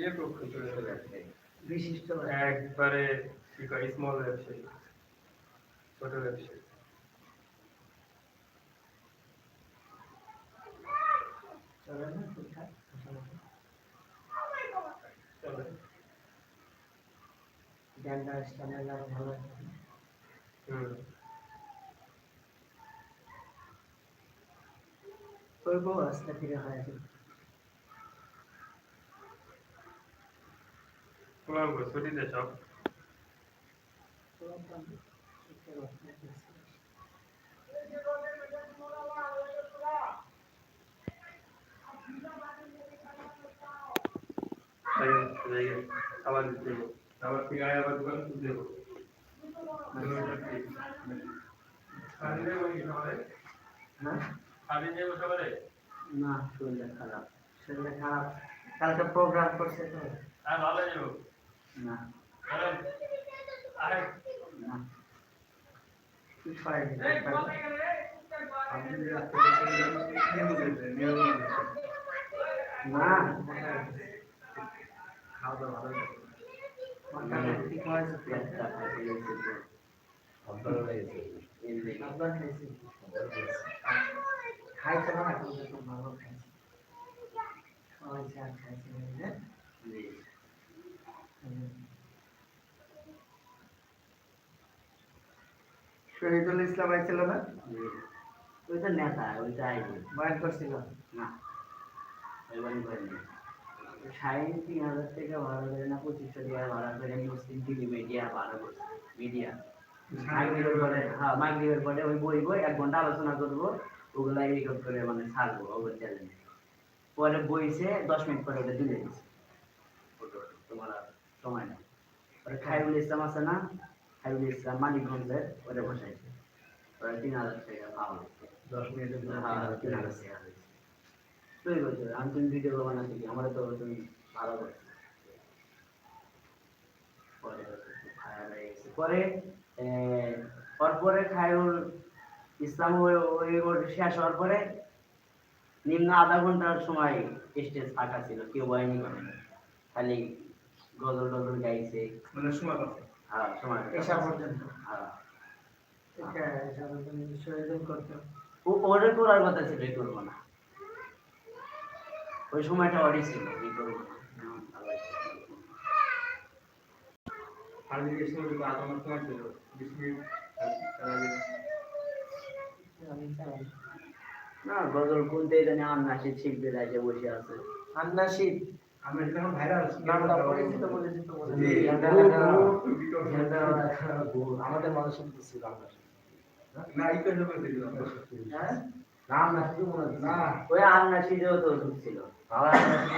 যে পক্ষে চলে গেছে বিশিষ্ট একবারে কি কয় স্মল ব্যবসায়ী ছোট ব্যবসায়ী চলে না ঠিকঠাক চলে জ্ঞানটা স্ট্যান্ডার্ড আরো ভালো হুম করবো আস্তে ধীরে হয় তোমার ছুটিতে সব। আবার দিতে দেবো আবার থেকে আয় আবার দোকান খুলতে দেবো খালি দেবো কি সবাই হ্যাঁ খালি দেবো সবাই না শরীরটা খারাপ। শরীরটা খারাপ। কালকে প্রোগ্রাম করছে তো। আর ভালো যাব। না। খাওয়া দাওয়া ভালো ঠিক হয়েছে হয়ে খাইছি খাইছে না কিন্তু ভালো খাইছে। সবাই খাইছে হ্যাঁ জি শহীদুল ইসলাম আইছিল না? জি ওই তো নেতা ওইটা আইবো বয়ান করছিল না ওইবারই করেনি সাড়ে তিন হাজার টাকা ভাড়া করে না পঁচিশশো টাকা ভাড়া করে মুসলিম টিভি মিডিয়া ভাড়া করছে মিডিয়া। পরে? হ্যাঁ মাগরিবের পরে ওই বই বই এক ঘণ্টা আলোচনা করব ওগুলা রেকর্ড করে মানে ছাড়বো ওগুলো চ্যালেঞ্জ পরে বইছে দশ মিনিট পরে ওটা দিলে তোমার সময় নেই। পরে ইসলাম আছে না? খাইরুল ইসলাম মানিকগঞ্জের ওটা বসাইছে। ওরা তিন হাজার টাকা পাওয়া হচ্ছে দশ মিনিটের হ্যাঁ তিন হাজার টাকা হয়েছে। তুই বলছো আমি তুমি ভিডিও আমার তো তুমি ভালো করছ পরে পরে খায়রুল ইসলাম ওই শেষ হওয়ার পরে নিম্ন আধা ঘণ্টার সময় স্টেজ ফাঁকা ছিল কেউ বয়নি করে খালি গজল টজল গাইছে। মানে সময় এসা পর্যন্ত হ্যাঁ। ঠিক আছে এসা পর্যন্ত শহীদুল করতো ওরে করার কথা ছিল এই করব না। ওই সময়টা ওরই ছিল এই করব না। চালাই না গজল কোনতে জানি বসে আছে। আন্না শীত আমরা এটা এখন ভাইরাল নামটা পরিচিত পরিচিত আমাদের মানুষের ছিল আমরা না এই তো হ্যাঁ নাম না শুধু মনে না ওই আর নাসিরেও তো ঢুকছিল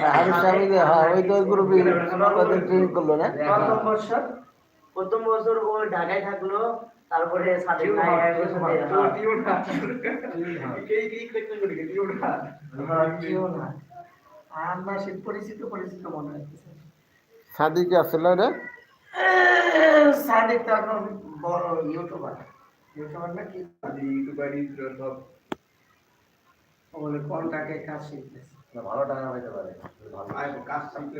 হারিস সাহেব হ্যাঁ ওই তো গ্রুপে কত ট্রেন করল না প্রথম বছর ও ঢাকায় থাকল তারপরে সাথে আন্না শীত পরিচিত পরিচিত মনে হচ্ছে সাদিক আসলে রে? সাদিক তো এখন বড় ইউটিউবার। ইউটিউবার না কি? ইউটিউবারই সব। বলে কোনটাকে কাজ শিখতেছে? ভালো টাকা হইতে পারে। কাজ শিখতে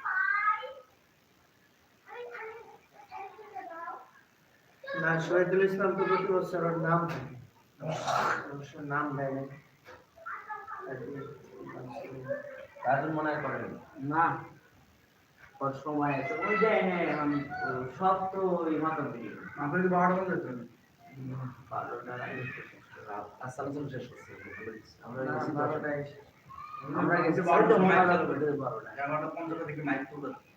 না শহীদুল ইসলাম তো প্রতি বছর ওর নাম অবশ্য নাম দেয় না। মনে করেন? না। ওর সময় আছে। ওই যে হ্যাঁ আমি সব তো ওই মাতম ভিডিও আপনাদের বারোটা বাজে তো বারোটা আসসালাম শেষ করছে আমরা বারোটায়। আমরা গেছি ওই বারোটা তো সময় মনে চালু হয়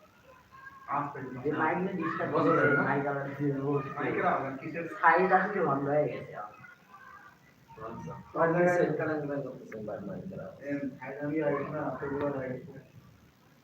করে বারোটা এগারোটা পঞ্চাশ থেকে মাইক তুলে আজ যে মাইক নিয়ে ডিস্টার্ব বদলে করে না? মাইক আলাদা দিয়ে মাইকের আওয়াজ কিসের সাইড আসলে বন্ধ হয়ে গেছে আমার। কয় জায়গায় কাটাকাটা করতেছেন বারবার। এম, আগামী আসবে না, ফেব্রুয়ারি আসবে।